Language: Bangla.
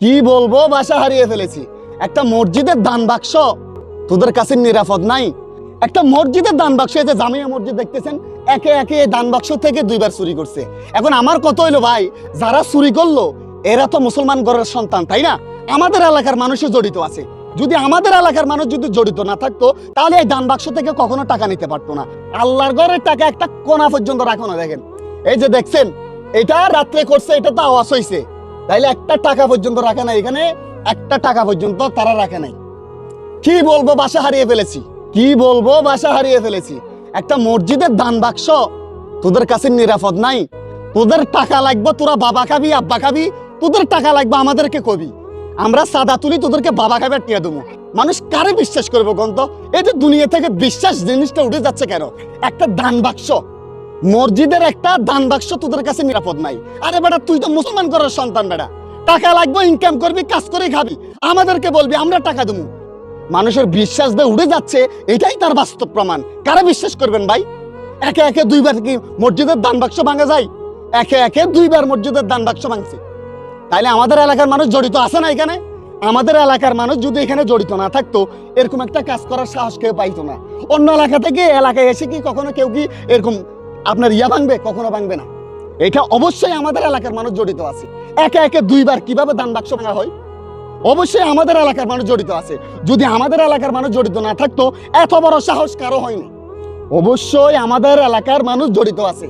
কি বলব, বাসা হারিয়ে ফেলেছি। একটা মসজিদের দান বাক্স তোদের কাছে নিরাপদ নাই। একটা মসজিদের দান বাক্স যে জামিয়া মসজিদ দেখতেছেন, একে একে দান বাক্স থেকে দুইবার চুরি করছে। এখন আমার কত হইল ভাই, যারা চুরি করল, এরা তো মুসলমান ঘরের সন্তান, তাই না? আমাদের এলাকার মানুষও জড়িত আছে। যদি আমাদের এলাকার মানুষ যদি জড়িত না থাকতো, তাহলে এই দান বাক্স থেকে কখনো টাকা নিতে পারতো না। আল্লাহর ঘরের টাকা একটা কোনা পর্যন্ত রাখো না দেখেন। এই যে দেখছেন, এটা রাত্রে করছে, এটা তো আওয়াজ হয়েছে তাইলে একটা টাকা পর্যন্ত রাখে নাই এখানে, একটা টাকা পর্যন্ত তারা রাখে নাই। কি বলব, বাসা হারিয়ে ফেলেছি। কি বলব, বাসা হারিয়ে ফেলেছি। একটা মসজিদের দান বাক্স, তোদের কাছে নিরাপদ নাই। তোদের টাকা লাগবে, তোরা বাবা খাবি, আব্বা খাবি, তোদের টাকা লাগবে, আমাদেরকে কবি। আমরা সাদা তুলি, তোদেরকে বাবা খাবে টিয়া দেবো। মানুষ কারে বিশ্বাস করব গন্ত এই যে দুনিয়া থেকে বিশ্বাস জিনিসটা উঠে যাচ্ছে কেন? একটা দান বাক্স। মসজিদের একটা দান বাক্স তোদের কাছে নিরাপদ নাই। আরে বেটা, তুই তো মুসলমান করার সন্তান বেটা। টাকা লাগবে ইনকাম করবি, কাজ করে খাবি। আমাদেরকে বলবি, আমরা টাকা দেবো। মানুষের বিশ্বাস দিয়ে উড়ে যাচ্ছে, এটাই তার বাস্তব প্রমাণ। কারা বিশ্বাস করবেন ভাই? একে একে দুইবার কি মসজিদের দান বাক্স ভাঙা যায়? একে একে দুইবার মসজিদের দান বাক্স ভাঙছে। তাইলে আমাদের এলাকার মানুষ জড়িত আছে না এখানে? আমাদের এলাকার মানুষ যদি এখানে জড়িত না থাকতো, এরকম একটা কাজ করার সাহস কেউ পাইতো না। অন্য এলাকা থেকে এলাকায় এসে কি কখনো কেউ কি এরকম আপনার ইয়া ভাঙবে, কখনো ভাঙবে না। এটা অবশ্যই আমাদের এলাকার মানুষ জড়িত আছে। একে একে দুইবার কীভাবে দান বাক্স ভাঙা হয়? অবশ্যই আমাদের এলাকার মানুষ জড়িত আছে। যদি আমাদের এলাকার মানুষ জড়িত না থাকতো, এত বড় সাহস কারও হয়নি। অবশ্যই আমাদের এলাকার মানুষ জড়িত আছে।